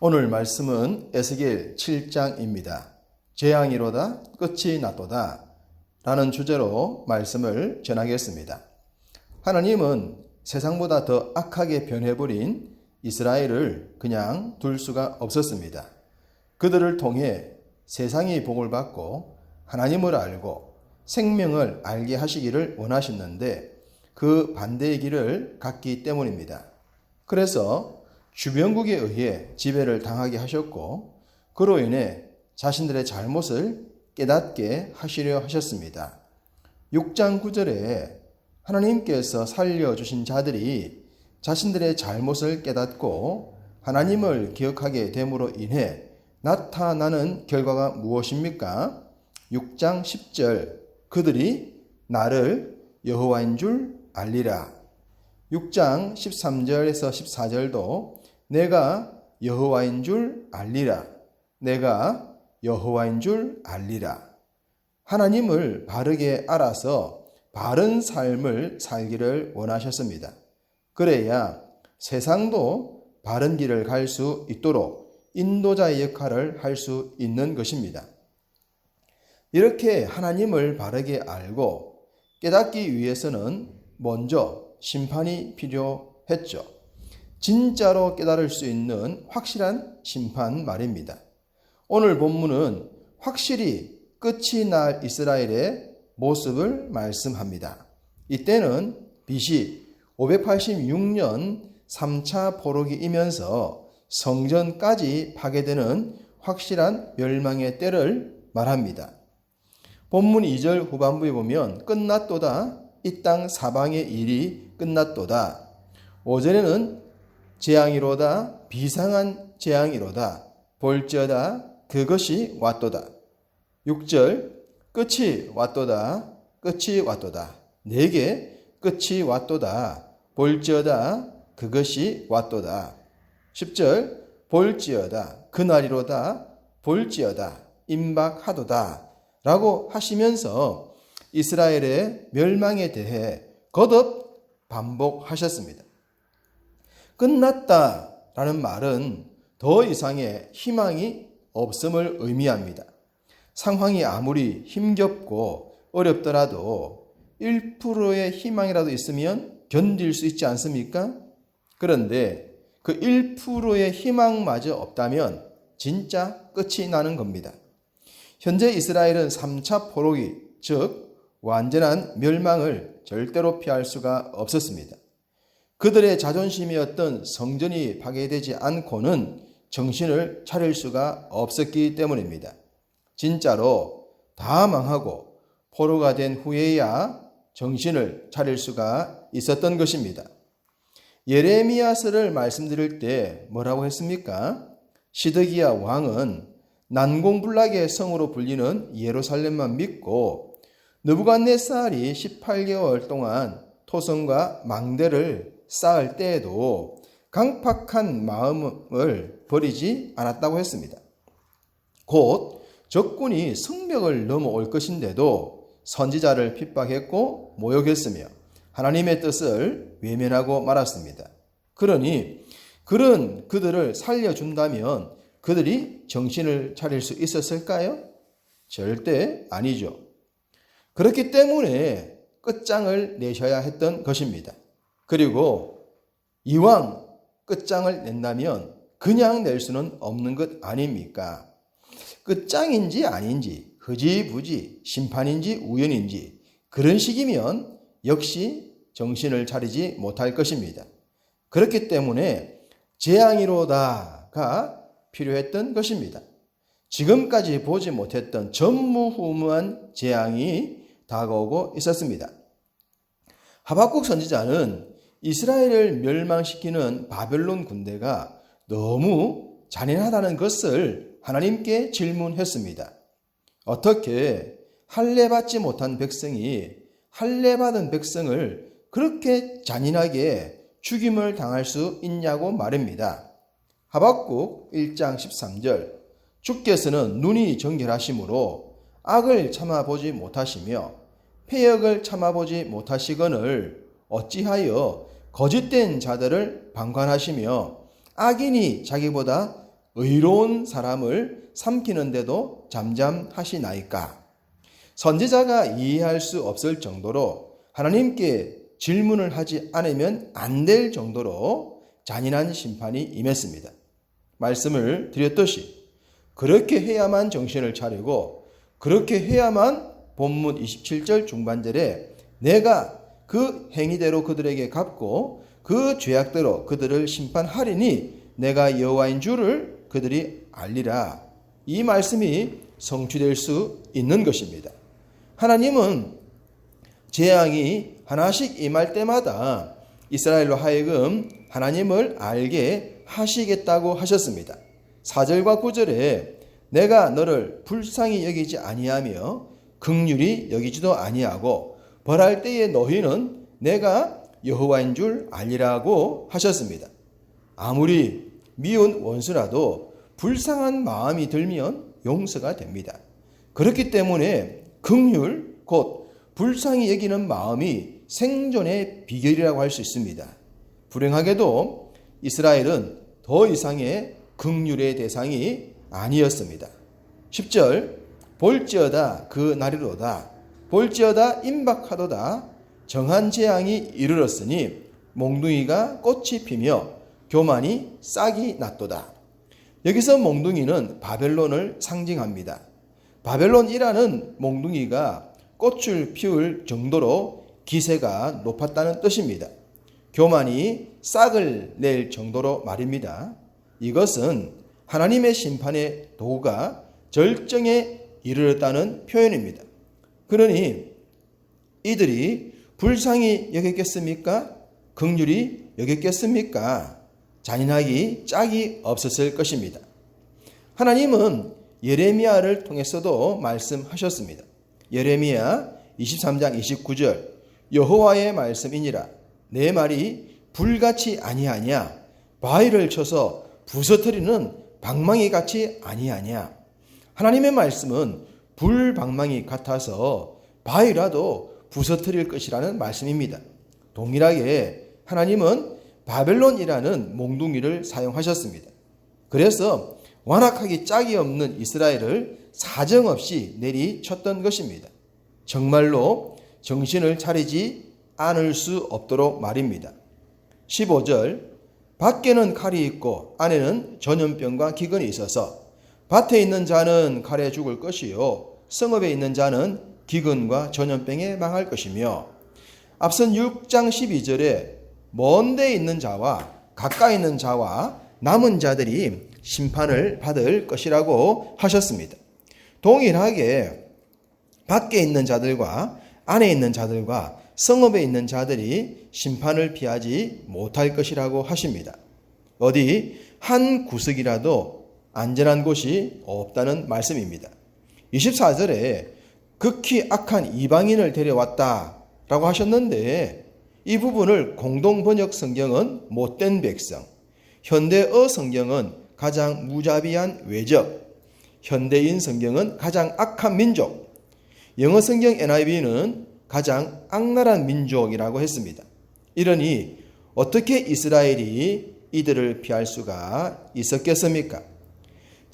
오늘 말씀은 에스겔 7장입니다. 재앙이로다 끝이 났도다 라는 주제로 말씀을 전하겠습니다. 하나님은 세상보다 더 악하게 변해버린 이스라엘을 그냥 둘 수가 없었습니다. 그들을 통해 세상이 복을 받고 하나님을 알고 생명을 알게 하시기를 원하셨는데 그 반대의 길을 갔기 때문입니다. 그래서 주변국에 의해 지배를 당하게 하셨고 그로 인해 자신들의 잘못을 깨닫게 하시려 하셨습니다. 6장 9절에 하나님께서 살려주신 자들이 자신들의 잘못을 깨닫고 하나님을 기억하게 됨으로 인해 나타나는 결과가 무엇입니까? 6장 10절 그들이 나를 여호와인 줄 알리라. 6장 13절에서 14절도 내가 여호와인 줄 알리라. 내가 여호와인 줄 알리라. 하나님을 바르게 알아서 바른 삶을 살기를 원하셨습니다. 그래야 세상도 바른 길을 갈 수 있도록 인도자의 역할을 할 수 있는 것입니다. 이렇게 하나님을 바르게 알고 깨닫기 위해서는 먼저 심판이 필요했죠. 진짜로 깨달을 수 있는 확실한 심판 말입니다. 오늘 본문은 확실히 끝이 날 이스라엘의 모습을 말씀합니다. 이때는 BC 586년 3차 포로기이면서 성전까지 파괴되는 확실한 멸망의 때를 말합니다. 본문 2절 후반부에 보면 끝났도다 이 땅 사방의 일이 끝났도다. 5절에는 재앙이로다 비상한 재앙이로다 볼지어다 그것이 왔도다. 6절 끝이 왔도다 끝이 왔도다 내게 끝이 왔도다 볼지어다 그것이 왔도다. 10절 볼지어다 그날이로다 볼지어다 임박하도다 라고 하시면서 이스라엘의 멸망에 대해 거듭 반복하셨습니다. 끝났다라는 말은 더 이상의 희망이 없음을 의미합니다. 상황이 아무리 힘겹고 어렵더라도 1%의 희망이라도 있으면 견딜 수 있지 않습니까? 그런데 그 1%의 희망마저 없다면 진짜 끝이 나는 겁니다. 현재 이스라엘은 3차 포로기, 즉 완전한 멸망을 절대로 피할 수가 없었습니다. 그들의 자존심이었던 성전이 파괴되지 않고는 정신을 차릴 수가 없었기 때문입니다. 진짜로 다 망하고 포로가 된 후에야 정신을 차릴 수가 있었던 것입니다. 예레미야서를 말씀드릴 때 뭐라고 했습니까? 시드기야 왕은 난공불락의 성으로 불리는 예루살렘만 믿고 느부갓네살이 18개월 동안 토성과 망대를 쌓을 때에도 강팍한 마음을 버리지 않았다고 했습니다. 곧 적군이 성벽을 넘어올 것인데도 선지자를 핍박했고 모욕했으며 하나님의 뜻을 외면하고 말았습니다. 그러니 그런 그들을 살려준다면 그들이 정신을 차릴 수 있었을까요? 절대 아니죠. 그렇기 때문에 끝장을 내셔야 했던 것입니다. 그리고 이왕 끝장을 낸다면 그냥 낼 수는 없는 것 아닙니까? 끝장인지 아닌지, 흐지부지, 심판인지 우연인지, 그런 식이면 역시 정신을 차리지 못할 것입니다. 그렇기 때문에 재앙이로다가 필요했던 것입니다. 지금까지 보지 못했던 전무후무한 재앙이 다가오고 있었습니다. 하박국 선지자는 이스라엘을 멸망시키는 바벨론 군대가 너무 잔인하다는 것을 하나님께 질문했습니다. 어떻게 할례받지 못한 백성이 할례받은 백성을 그렇게 잔인하게 죽임을 당할 수 있냐고 말입니다. 하박국 1장 13절 주께서는 눈이 정결하심으로 악을 참아보지 못하시며 폐역을 참아보지 못하시거늘 어찌하여 거짓된 자들을 방관하시며 악인이 자기보다 의로운 사람을 삼키는데도 잠잠하시나이까? 선지자가 이해할 수 없을 정도로 하나님께 질문을 하지 않으면 안 될 정도로 잔인한 심판이 임했습니다. 말씀을 드렸듯이 그렇게 해야만 정신을 차리고 그렇게 해야만 본문 27절 중반절에 내가 그 행위대로 그들에게 갚고 그 죄악대로 그들을 심판하리니 내가 여호와인 줄을 그들이 알리라. 이 말씀이 성취될 수 있는 것입니다. 하나님은 재앙이 하나씩 임할 때마다 이스라엘로 하여금 하나님을 알게 하시겠다고 하셨습니다. 4절과 9절에 내가 너를 불쌍히 여기지 아니하며 극률이 여기지도 아니하고 벌할 때에 너희는 내가 여호와인 줄 알리라고 하셨습니다. 아무리 미운 원수라도 불쌍한 마음이 들면 용서가 됩니다. 그렇기 때문에 극률 곧 불쌍히 여기는 마음이 생존의 비결이라고 할 수 있습니다. 불행하게도 이스라엘은 더 이상의 극률의 대상이 아니었습니다. 10절 볼지어다 그 날이로다 볼지어다 임박하도다 정한 재앙이 이르렀으니 몽둥이가 꽃이 피며 교만이 싹이 났도다. 여기서 몽둥이는 바벨론을 상징합니다. 바벨론이라는 몽둥이가 꽃을 피울 정도로 기세가 높았다는 뜻입니다. 교만이 싹을 낼 정도로 말입니다. 이것은 하나님의 심판의 도가 절정에 이르렀다는 표현입니다. 그러니 이들이 불쌍히 여겼겠습니까? 극률이 여겼겠습니까? 잔인하기 짝이 없었을 것입니다. 하나님은 예레미야를 통해서도 말씀하셨습니다. 예레미야 23장 29절 여호와의 말씀이니라 내 말이 불같이 아니하냐 바위를 쳐서 부서뜨리는 방망이 같이 아니하냐 하나님의 말씀은 불방망이 같아서 바위라도 부서뜨릴 것이라는 말씀입니다. 동일하게 하나님은 바벨론이라는 몽둥이를 사용하셨습니다. 그래서 완악하기 짝이 없는 이스라엘을 사정없이 내리쳤던 것입니다. 정말로 정신을 차리지 않을 수 없도록 말입니다. 15절 밖에는 칼이 있고 안에는 전염병과 기근이 있어서 밭에 있는 자는 칼에 죽을 것이요 성읍에 있는 자는 기근과 전염병에 망할 것이며 앞선 6장 12절에 먼데 있는 자와 가까이 있는 자와 남은 자들이 심판을 받을 것이라고 하셨습니다. 동일하게 밖에 있는 자들과 안에 있는 자들과 성읍에 있는 자들이 심판을 피하지 못할 것이라고 하십니다. 어디 한 구석이라도 안전한 곳이 없다는 말씀입니다. 24절에 극히 악한 이방인을 데려왔다 라고 하셨는데 이 부분을 공동 번역 성경은 못된 백성, 현대어 성경은 가장 무자비한 외적, 현대인 성경은 가장 악한 민족, 영어 성경 NIV는 가장 악랄한 민족이라고 했습니다. 이러니 어떻게 이스라엘이 이들을 피할 수가 있었겠습니까?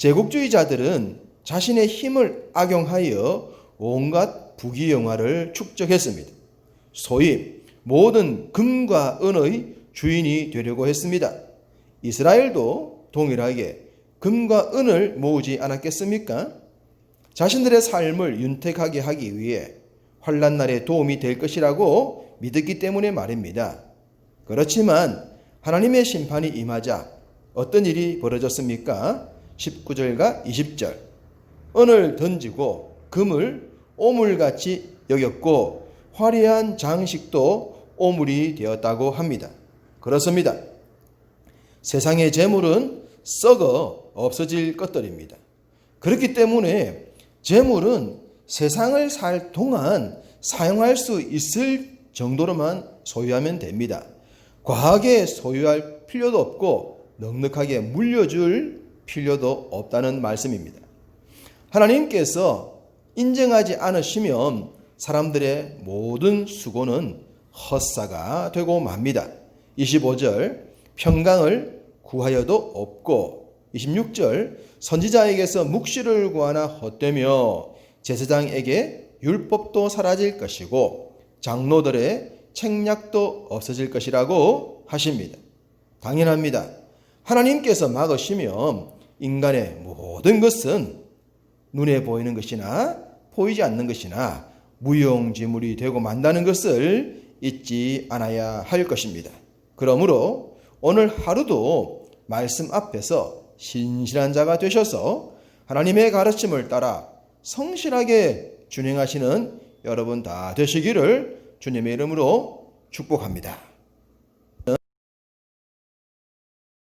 제국주의자들은 자신의 힘을 악용하여 온갖 부귀영화를 축적했습니다. 소위 모든 금과 은의 주인이 되려고 했습니다. 이스라엘도 동일하게 금과 은을 모으지 않았겠습니까? 자신들의 삶을 윤택하게 하기 위해 환란 날에 도움이 될 것이라고 믿었기 때문에 말입니다. 그렇지만 하나님의 심판이 임하자 어떤 일이 벌어졌습니까? 19절과 20절. 은을 던지고 금을 오물같이 여겼고 화려한 장식도 오물이 되었다고 합니다. 그렇습니다. 세상의 재물은 썩어 없어질 것들입니다. 그렇기 때문에 재물은 세상을 살 동안 사용할 수 있을 정도로만 소유하면 됩니다. 과하게 소유할 필요도 없고 넉넉하게 물려줄 필요도 없다는 말씀입니다. 하나님께서 인정하지 않으시면 사람들의 모든 수고는 헛사가 되고 맙니다. 25절 평강을 구하여도 없고 26절 선지자에게서 묵시를 구하나 헛되며 제사장에게 율법도 사라질 것이고 장로들의 책략도 없어질 것이라고 하십니다. 당연합니다. 하나님께서 막으시면 인간의 모든 것은 눈에 보이는 것이나 보이지 않는 것이나 무용지물이 되고 만다는 것을 잊지 않아야 할 것입니다. 그러므로 오늘 하루도 말씀 앞에서 신실한 자가 되셔서 하나님의 가르침을 따라 성실하게 준행하시는 여러분 다 되시기를 주님의 이름으로 축복합니다.